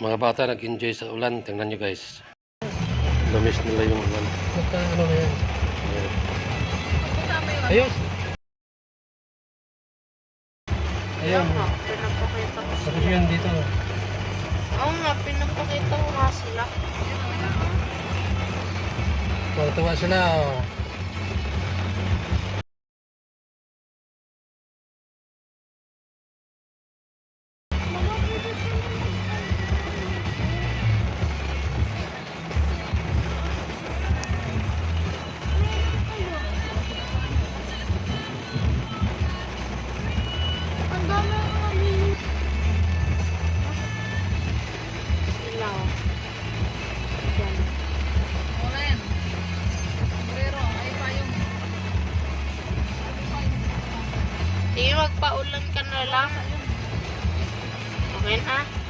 Mga bata nag-enjoy sa ulan. Tingnan nyo guys. Namiss nila yung ulan. Magka ano na yan. Ayos. Ayun pinapakita ko Tapos sila. yun dito. Oo nga, pinapakita ko nga sila. Tuwa sila. Oh. Sige, magpaulan ka na lang. Okay na?